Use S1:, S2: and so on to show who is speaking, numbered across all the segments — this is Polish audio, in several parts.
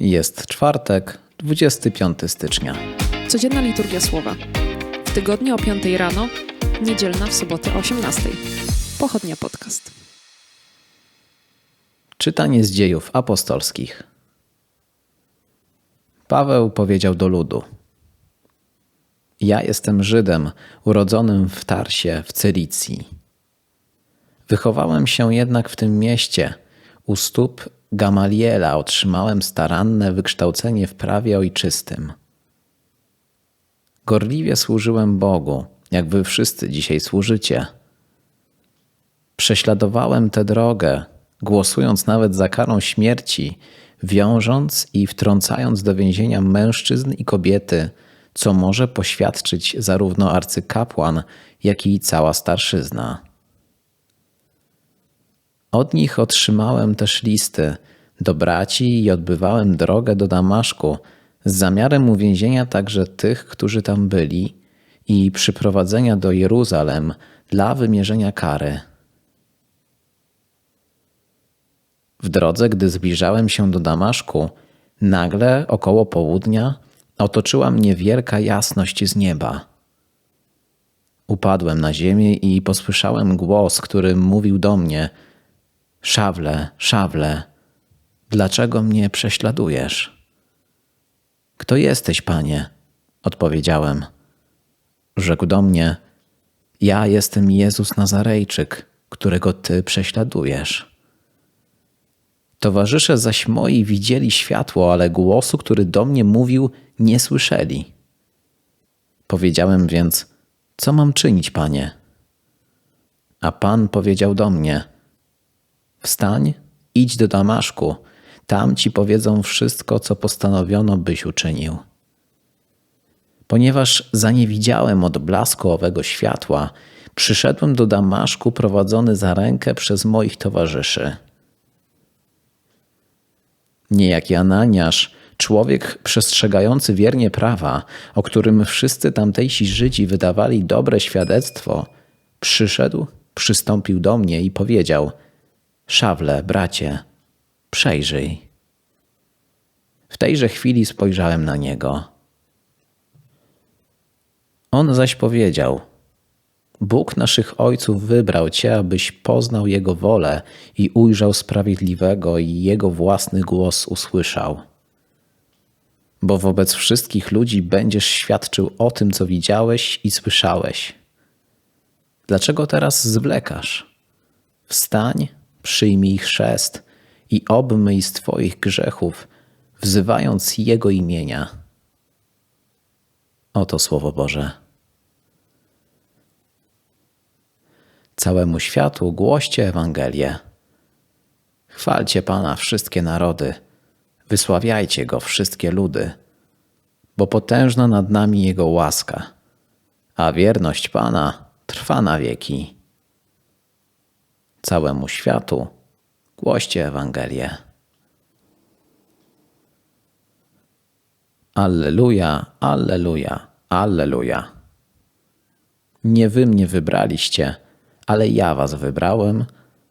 S1: Jest czwartek, 25 stycznia.
S2: Codzienna liturgia słowa. W tygodniu o 5 rano, niedzielna w sobotę o 18. Pochodnia podcast.
S1: Czytanie z dziejów apostolskich. Paweł powiedział do ludu: Ja jestem Żydem, urodzonym w Tarsie w Cylicji. Wychowałem się jednak w tym mieście. U stóp Gamaliela otrzymałem staranne wykształcenie w prawie ojczystym. Gorliwie służyłem Bogu, jak wy wszyscy dzisiaj służycie. Prześladowałem tę drogę, głosując nawet za karą śmierci, wiążąc i wtrącając do więzienia mężczyzn i kobiety, co może poświadczyć zarówno arcykapłan, jak i cała starszyzna. Od nich otrzymałem też listy do braci i odbywałem drogę do Damaszku z zamiarem uwięzienia także tych, którzy tam byli i przyprowadzenia do Jeruzalem dla wymierzenia kary. W drodze, gdy zbliżałem się do Damaszku, nagle około południa otoczyła mnie wielka jasność z nieba. Upadłem na ziemię i posłyszałem głos, który mówił do mnie: Szawle, szawle, dlaczego mnie prześladujesz? Kto jesteś, panie? Odpowiedziałem. Rzekł do mnie: Ja jestem Jezus Nazarejczyk, którego ty prześladujesz. Towarzysze zaś moi widzieli światło, ale głosu, który do mnie mówił, nie słyszeli. Powiedziałem więc: Co mam czynić, panie? A pan powiedział do mnie: Wstań, idź do Damaszku, tam ci powiedzą wszystko, co postanowiono, byś uczynił. Ponieważ zaniewidziałem od blasku owego światła, przyszedłem do Damaszku prowadzony za rękę przez moich towarzyszy. Niejaki Ananiasz, człowiek przestrzegający wiernie prawa, o którym wszyscy tamtejsi Żydzi wydawali dobre świadectwo, przyszedł, przystąpił do mnie i powiedział: Szawle, bracie, przejrzyj. W tejże chwili spojrzałem na niego. On zaś powiedział: Bóg naszych ojców wybrał cię, abyś poznał Jego wolę i ujrzał sprawiedliwego i Jego własny głos usłyszał. Bo wobec wszystkich ludzi będziesz świadczył o tym, co widziałeś i słyszałeś. Dlaczego teraz zwlekasz? Wstań, przyjmij chrzest i obmyj z Twoich grzechów, wzywając Jego imienia. Oto Słowo Boże. Całemu światu głoście Ewangelię. Chwalcie Pana wszystkie narody, wysławiajcie Go wszystkie ludy, bo potężna nad nami Jego łaska, a wierność Pana trwa na wieki. Całemu światu głoście Ewangelię. Alleluja, Alleluja, Alleluja. Nie wy mnie wybraliście, ale ja was wybrałem,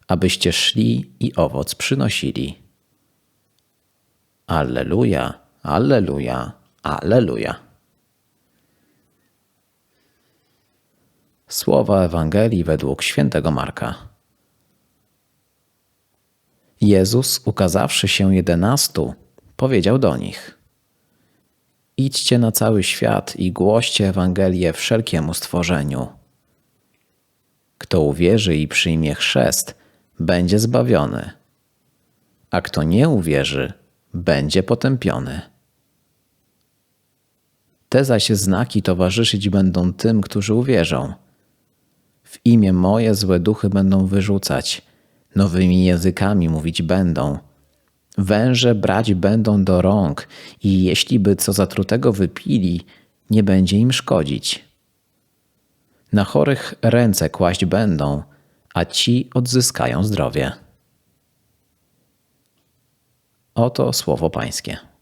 S1: abyście szli i owoc przynosili. Alleluja, Alleluja, Alleluja. Słowa Ewangelii według świętego Marka. Jezus, ukazawszy się jedenastu, powiedział do nich: Idźcie na cały świat i głoście Ewangelię wszelkiemu stworzeniu. Kto uwierzy i przyjmie chrzest, będzie zbawiony, a kto nie uwierzy, będzie potępiony. Te zaś znaki towarzyszyć będą tym, którzy uwierzą. W imię moje złe duchy będą wyrzucać, nowymi językami mówić będą. Węże brać będą do rąk i jeśli by co zatrutego wypili, nie będzie im szkodzić na chorych ręce kłaść będą, a ci odzyskają zdrowie. Oto słowo Pańskie.